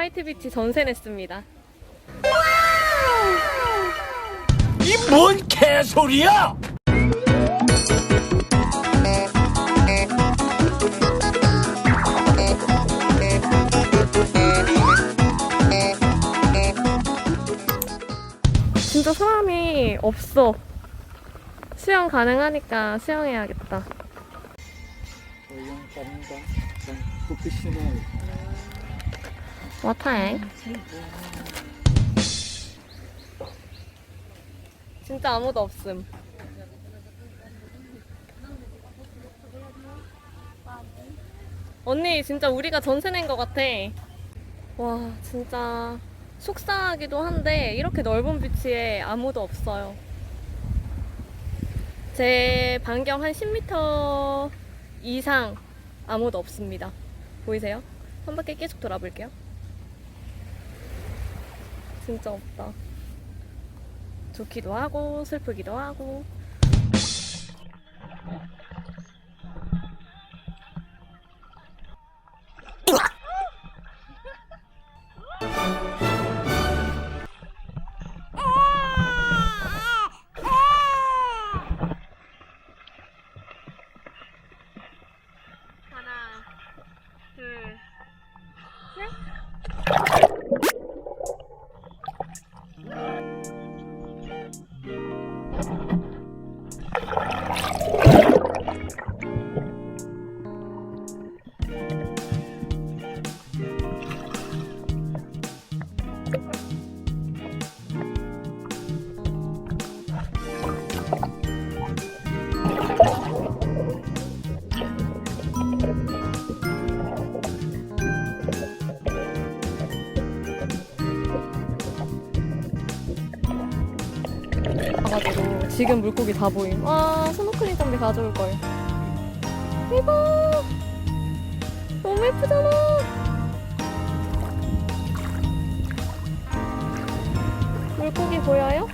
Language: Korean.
화이트 비치 전세 냈습니다. 이 뭔 개소리야! 진짜 사람이 없어. 수영 가능하니까 수영해야겠다. 와타행. 진짜 아무도 없음. 언니 진짜 우리가 전세 낸 것 같아. 와 진짜 속상하기도 한데 이렇게 넓은 비치에 아무도 없어요. 제 반경 한 10m 이상 아무도 없습니다. 보이세요? 한 바퀴 계속 돌아볼게요. 진짜 없다. 좋기도 하고 슬프기도 하고. 가가지고 지금 물고기 다 보임. 와 스노클링 장비 가져올 걸. 이봐 너무 예쁘잖아. 물고기 보여요?